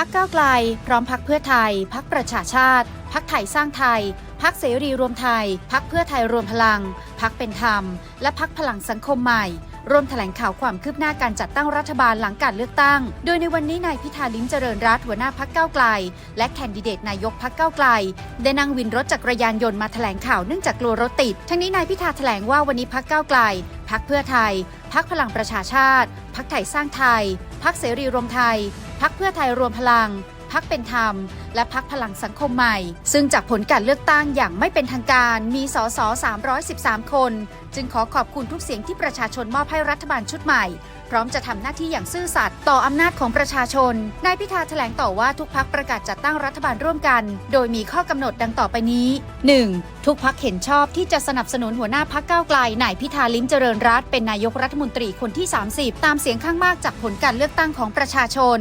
พักก้าวไกล พร้อมพักเพื่อไทย พักประชาชาติ พักไทยสร้างไทย พักเสรีรวมไทย พักเพื่อไทยรวมพลัง พักเป็นธรรม และพักพลังสังคมใหม่ร่วมแถลงข่าวความคืบหน้าการจัดตั้งรัฐบาลหลังการเลือกตั้ง โดยในวันนี้นายพิธาลิ้มเจริญรัตน์หัวหน้าพักเก้าไกล และแคนดิเดตนายกพักเก้าไกล ได้นั่งวินรถจักรยานยนต์มาแถลงข่าวเนื่องจากกลัวรถติด ทั้งนี้นายพิธาแถลงว่าวันนี้พักเก้าไกล พักเพื่อไทย พักพลังประชาชาติ พักไทยสร้างไทย พักเสรีรวมไทย พักเพื่อไทยรวมพลัง พักเป็นธรรม และพักพลังสังคมใหม่ ซึ่งจากผลการเลือกตั้งอย่างไม่เป็นทางการมีสส313 คน จึงขอขอบคุณทุกเสียงที่ประชาชนมอบให้รัฐบาลชุดใหม่ พร้อมจะทำหน้าที่อย่างซื่อสัตย์ต่ออำนาจของประชาชนนายพิธาแถลงต่อว่าทุกพักประกาศจัดตั้งรัฐบาลร่วมกัน โดยมีข้อกำหนดดังต่อไปนี้ 1. ทุกพักเห็นชอบที่จะสนับสนุนหัวหน้าพักก้าวไกลนายพิธาลิ้มเจริญรัตเป็นนายกรัฐมนตรีคนที่ 30 ตามเสียงข้างมากจากผลการเลือกตั้งของประชาชน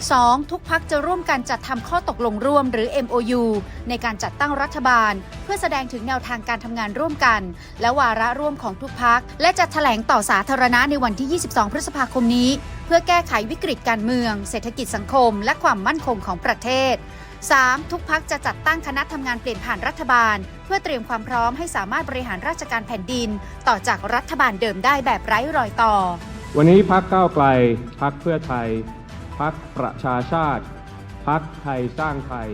2. ทุกพักจะร่วมกันจัดทำข้อตกลงร่วมหรือ MOU ในการจัดตั้งรัฐบาล เพื่อแสดงถึงแนวทางการทำงานร่วมกัน และวาระร่วมของทุกพัก และจะแถลงต่อสาธารณะในวันที่ 22 พฤษภาคมนี้ เพื่อแก้ไขวิกฤตการเมือง เศรษฐกิจสังคม และความมั่นคงของประเทศ 3. ทุกพักจะจัดตั้งคณะทำงานเปลี่ยนผ่านรัฐบาล เพื่อเตรียมความพร้อมให้สามารถบริหารราชการแผ่นดิน ต่อจากรัฐบาลเดิมได้แบบไร้รอยต่อ วันนี้พักก้าวไกล พักเพื่อไทย พักประชาชาติ พักไทยสร้างไทย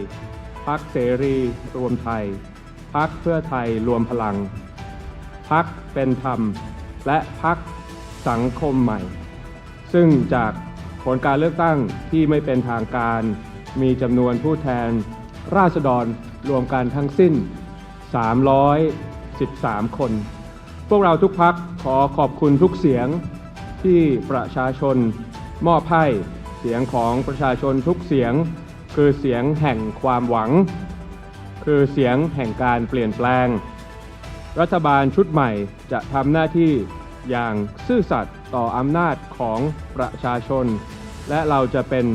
พักเสรีรวมไทย พักเพื่อไทยรวมพลัง พักเป็นธรรม และพักสังคมใหม่ ซึ่งจากผลการเลือกตั้งที่ไม่เป็นทางการ มีจำนวนผู้แทน ราษฎรรวมกันทั้งสิ้น 313 คน พวกเราทุกพักขอขอบคุณทุกเสียงที่ประชาชนมอบให้ สียงของประชาชนทุกเสียง คือเสียงแห่งความหวัง คือเสียงแห่งการเปลี่ยนแปลง รัฐบาลชุดใหม่จะทำหน้าที่อย่างซื่อสัตย์ต่ออำนาจของประชาชน และเราจะเป็น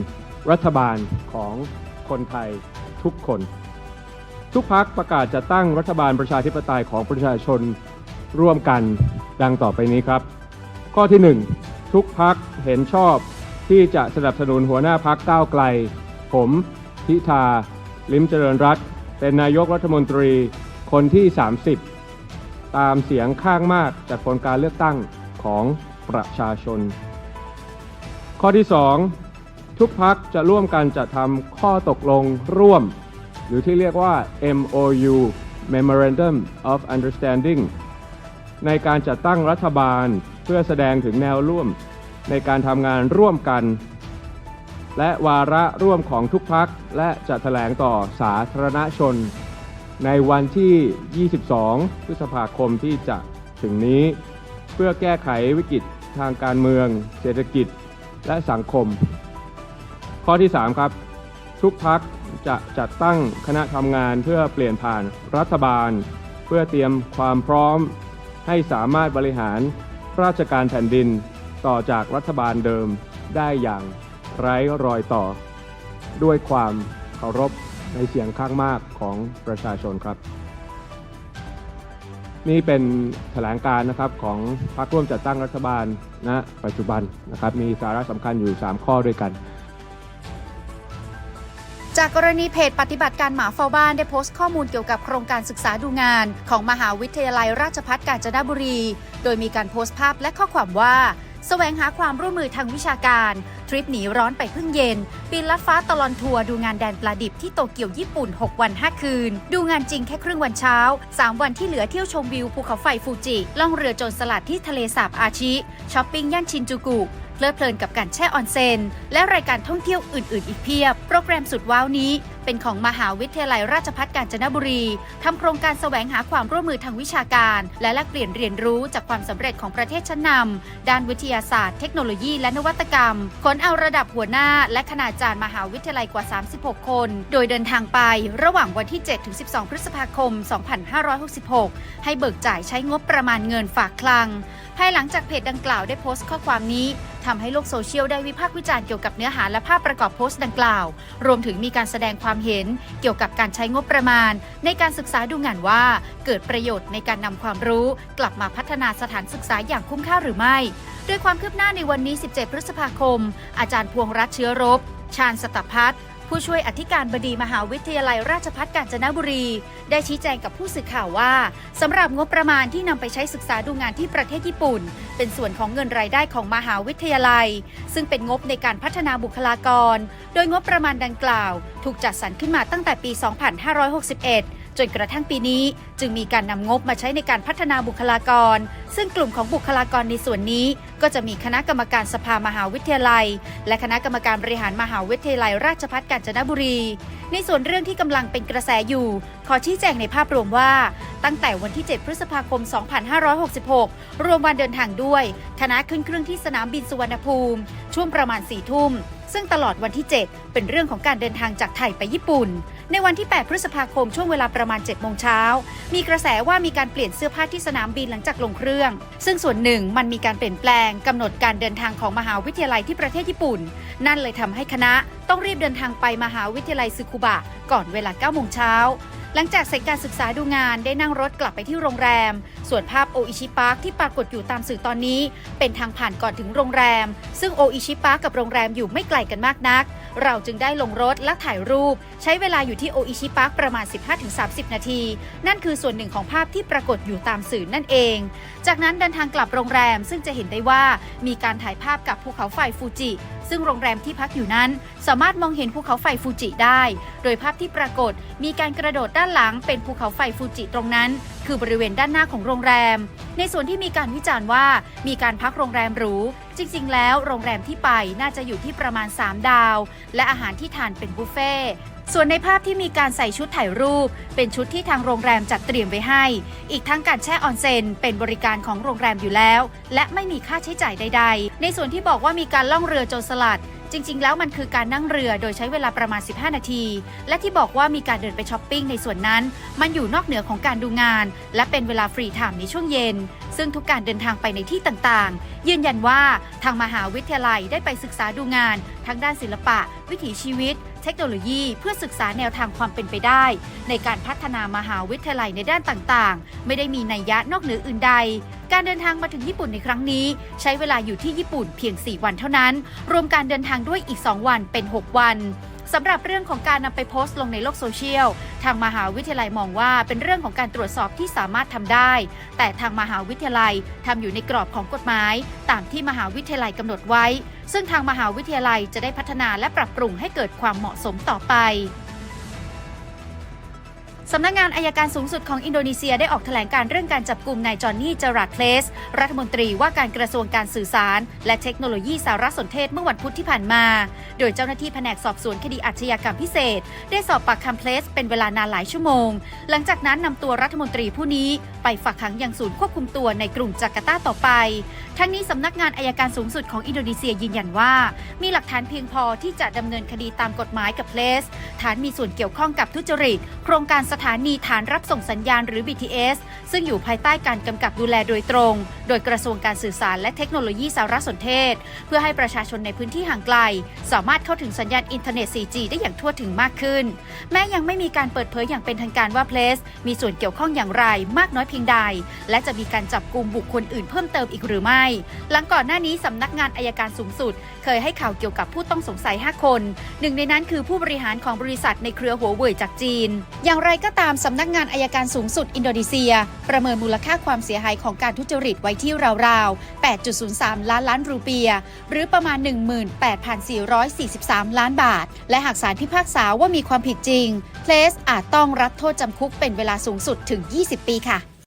รัฐบาลของคนไทยทุกคน ทุกพักประกาศจะตั้งรัฐบาลประชาธิปไตยของประชาชนร่วมกันดังต่อไปนี้ครับ ข้อที่ 1 ทุกพักเห็นชอบ ที่จะสนับสนุนหัวหน้าพักก้าวไกล ผมพิธา ลิมเจริญรัตเป็นนายกรัฐมนตรีคนที่ 30 ตามเสียงข้างมากจากผลการเลือกตั้งของประชาชน ข้อที่ 2 ทุกพักจะร่วมกันจัดทำข้อตกลงร่วม หรือที่เรียกว่า MOU Memorandum of Understanding ในการจัดตั้งรัฐบาลเพื่อแสดงถึงแนวร่วม ในการทำงานร่วมกัน และวาระร่วมของทุกพักและจะแถลงต่อสาธารณชน ในวันที่ 22 พฤษภาคมที่จะถึงนี้ เพื่อแก้ไขวิกฤตทางการเมือง เศรษฐกิจและสังคม ข้อที่ 3 ครับ ทุกพักจะจัดตั้งคณะทำงานเพื่อเปลี่ยนผ่านรัฐบาล เพื่อเตรียมความพร้อมให้สามารถบริหารราชการแผ่นดิน ต่อจากรัฐบาลเดิมได้อย่างไร้รอยต่อ ด้วยความเคารพในเสียงข้างมากของประชาชนครับ นี่เป็นแถลงการนะครับของพรรคร่วมจัดตั้งรัฐบาลณปัจจุบันนะครับ มีสาระสำคัญอยู่ 3 ข้อด้วยกันจากกรณีเพจปฏิบัติการหมาเฝ้าบ้านได้โพสต์ข้อมูลเกี่ยวกับโครงการศึกษาดูงาน ของมหาวิทยาลัยราชภัฏกาญจนบุรี โดยมีการโพสต์ภาพและข้อความว่า แสวงหาความร่วมมือทางวิชาการ ทริปหนีร้อนไปพึ่งเย็นปีนลัดฟ้าตลอนทัวร์ดูงานแดนปลาดิบที่โตเกียวญี่ปุ่น 6 วัน 5 คืน ดูงานจริงแค่ครึ่งวันเช้า 3 วันที่เหลือเที่ยวชมวิวภูเขาไฟฟูจิ ล่องเรือโจรสลัดที่ทะเลสาบอาชิช้อปปิ้งย่านชินจูกุเพลิดเพลินกับการแช่ออนเซนและรายการท่องเที่ยวอื่น ๆ อีกเพียบ โปรแกรมสุดว้าวนี้เป็นของมหาวิทยาลัยราชภัฏกาญจนบุรีทำโครงการแสวงหาความร่วมมือทางวิชาการ และแลกเปลี่ยนเรียนรู้จากความสำเร็จของประเทศชั้นนำด้านวิทยาศาสตร์ เทคโนโลยี และนวัตกรรมขนเอาระดับหัวหน้า และคณาจารย์มหาวิทยาลัยกว่า 36 คน โดยเดินทางไประหว่างวันที่ 7-12 พฤษภาคม 2566 ให้เบิกจ่ายใช้งบประมาณเงินฝากคลัง ภายหลังจากเพจดังกล่าวได้โพสต์ข้อความนี้ทำให้โลกโซเชียลได้วิพากษ์วิจารณ์เกี่ยวกับเนื้อหาและภาพประกอบโพสต์ดังกล่าว รวมถึงมีการแสดงความความเห็นเกี่ยวกับการใช้งบประมาณ ในการศึกษาดูงานว่า เกิดประโยชน์ในการนำความรู้ กลับมาพัฒนาสถานศึกษาอย่างคุ้มค่าหรือไม่โดยความคืบหน้าในวันนี้ 17 พฤษภาคม อาจารย์พวงรัตเชื้อรบ ชาญสตพัฒน์ ผู้ช่วยอธิการบดีมหาวิทยาลัยราชภัฏกาญจนบุรี ได้ชี้แจงกับผู้สื่อข่าวว่าสำหรับงบประมาณที่นำไปใช้ศึกษาดูงานที่ประเทศญี่ปุ่น เป็นส่วนของเงินรายได้ของมหาวิทยาลัย ซึ่งเป็นงบในการพัฒนาบุคลากร โดยงบประมาณดังกล่าว ถูกจัดสรรขึ้นมาตั้งแต่ปี 2561 จนกระทั่งปีนี้จึงมีการนำงบมาใช้ในการพัฒนาบุคลากร ซึ่งกลุ่มของบุคลากรในส่วนนี้ ก็จะมีคณะกรรมการสภามหาวิทยาลัย และคณะกรรมการบริหารมหาวิทยาลัย ราชภัฏกาญจนบุรี ในส่วนเรื่องที่กำลังเป็นกระแสอยู่ ขอชี้แจงในภาพรวมว่า ตั้งแต่วันที่ 7 พฤษภาคม 2566 รวมวันเดินทางด้วย คณะขึ้นเครื่องที่สนามบินสุวรรณภูมิ ช่วงประมาณ4ทุ่ม ซึ่งตลอดวันที่ 7 เป็นเรื่องของการเดินทางจากไทยไปญี่ปุ่น ในวันที่ 8 พฤษภาคมช่วงเวลาประมาณ 7 โมงเช้า มีกระแสว่ามีการเปลี่ยนเสื้อผ้าที่สนามบินหลังจากลงเครื่อง ซึ่งส่วนหนึ่งมันมีการเปลี่ยนแปลงกำหนดการเดินทางของมหาวิทยาลัยที่ประเทศญี่ปุ่น นั่นเลยทำให้คณะต้องรีบเดินทางไปมหาวิทยาลัยซึคุบะก่อนเวลา 9 โมงเช้า หลังจากเสร็จการศึกษาดูงานได้นั่งรถกลับไปที่โรงแรม ส่วนภาพโออิชิปาร์คที่ปรากฏอยู่ตามสื่อตอนนี้ เป็นทางผ่านก่อนถึงโรงแรม ซึ่งโออิชิปาร์คกับโรงแรมอยู่ไม่ไกลกันมากนัก เราจึงได้ลงรถและถ่ายรูป ใช้เวลาอยู่ที่โออิชิปาร์คประมาณ 15-30 นาที นั่นคือส่วนหนึ่งของภาพที่ปรากฏอยู่ตามสื่อนั่นเอง จากนั้นเดินทางกลับโรงแรมซึ่งจะเห็นได้ว่ามีการถ่ายภาพกับภูเขาไฟฟูจิ ซึ่งโรงแรมที่พักอยู่นั้น สามารถมองเห็นภูเขาไฟฟูจิได้ โดยภาพที่ปรากฏมีการกระโดดด้านหลังเป็นภูเขาไฟฟูจิตรงนั้น คือบริเวณด้านหน้าของโรงแรม ในส่วนที่มีการวิจารณ์ว่ามีการพักโรงแรมหรู จริงๆ แล้วโรงแรมที่ไปน่าจะอยู่ที่ประมาณ 3 ดาว และอาหารที่ทานเป็นบุฟเฟ่ส่วนในภาพที่มีการใส่ชุดถ่ายรูป เป็นชุดที่ทางโรงแรมจัดเตรียมไว้ให้ อีกทั้งการแช่ออนเซนเป็นบริการของโรงแรมอยู่แล้ว และไม่มีค่าใช้จ่ายใด ๆ ในส่วนที่บอกว่ามีการล่องเรือโจรสลัด จริง ๆ แล้วมันคือการนั่งเรือโดยใช้เวลาประมาณ 15 นาที และที่บอกว่ามีการเดินไปช้อปปิ้งในส่วนนั้น มันอยู่นอกเหนือของการดูงาน และเป็นเวลาฟรีไทม์ในช่วงเย็น ซึ่งทุกการเดินทางไปในที่ต่างๆ ยืนยันว่าทางมหาวิทยาลัยได้ไปศึกษาดูงานทั้งด้านศิลปะ วิถีชีวิต เทคโนโลยี เพื่อศึกษาแนวทางความเป็นไปได้ ในการพัฒนามหาวิทยาลัยในด้านต่างๆ ไม่ได้มีนัยยะนอกเหนืออื่นใด การเดินทางมาถึงญี่ปุ่นในครั้งนี้ ใช้เวลาอยู่ที่ญี่ปุ่นเพียง 4 วันเท่านั้น รวมการเดินทางด้วยอีก 2 วันเป็น 6 วันสำหรับเรื่องของการนำไปโพสต์ลงในโลกโซเชียล ทางมหาวิทยาลัยมองว่าเป็นเรื่องของการตรวจสอบที่สามารถทำได้ แต่ทางมหาวิทยาลัยทำอยู่ในกรอบของกฎหมาย ตามที่มหาวิทยาลัยกำหนดไว้ ซึ่งทางมหาวิทยาลัยจะได้พัฒนาและปรับปรุงให้เกิดความเหมาะสมต่อไป สำนักงานอายการสูงสุดของอินโดนีเซียได้ออกแถลงการเรื่องการจับกลุ่มนายจอห์นนี่จารัดเพลส รัฐมนตรีว่าการกระทรวงการสื่อสาร และเทคโนโลยีสารสนเทศเมื่อวันพุธที่ผ่านมา โดยเจ้าหน้าที่แผนกสอบสวนคดีอาชญากรรมพิเศษ ได้สอบปากคำเพลสเป็นเวลานานหลายชั่วโมง หลังจากนั้นนำตัวรัฐมนตรีผู้นี้ไปฝากขังยังศูนย์ควบคุมตัวในกรุงจาการ์ตาต่อไป ทั้งนี้สำนักงานอายการสูงสุดของอินโดนีเซียยืนยันว่า มีหลักฐานเพียงพอที่จะดำเนินคดีตามกฎหมายกับเพลสฐานมีส่วนเกี่ยวข้องกับทุจริต โครงการสถานีฐานรับส่งสัญญาณหรือ BTS ซึ่งอยู่ภายใต้การกำกับดูแลโดยตรง โดยกระทรวงการสื่อสารและเทคโนโลยีสารสนเทศ เพื่อให้ประชาชนในพื้นที่ห่างไกล สามารถเข้าถึงสัญญาณอินเทอร์เน็ต 4G ได้อย่างทั่วถึงมากขึ้น แม้ยังไม่มีการเปิดเผยอย่างเป็นทางการว่าเพลสมีส่วนเกี่ยวข้องอย่างไรมากน้อยเพียงใด และจะมีการจับกลุ่มบุคคลอื่นเพิ่มเติมอีกหรือไม่ หลังก่อนหน้านี้สำนักงานอายการสูงสุด เคยให้ข่าวเกี่ยวกับผู้ต้องสงสัย 5 คน หนึ่งในนั้นคือผู้บริหารของบริษัทในเครือหัวเว่ยจากจีน อย่างไรก็ก็ตามสำนักงานอายการสูงสุดอินโดนีเซีย ประเมินมูลค่าความเสียหายของการทุจริตไว้ที่ราวๆ 8.03 ล้านล้านรูเปีย หรือประมาณ 18,443 ล้านบาท และหากศาลพิพากษาว่ามีความผิดจริง เพลสอาจต้องรับโทษจำคุกเป็นเวลาสูงสุดถึง 20 ปีค่ะ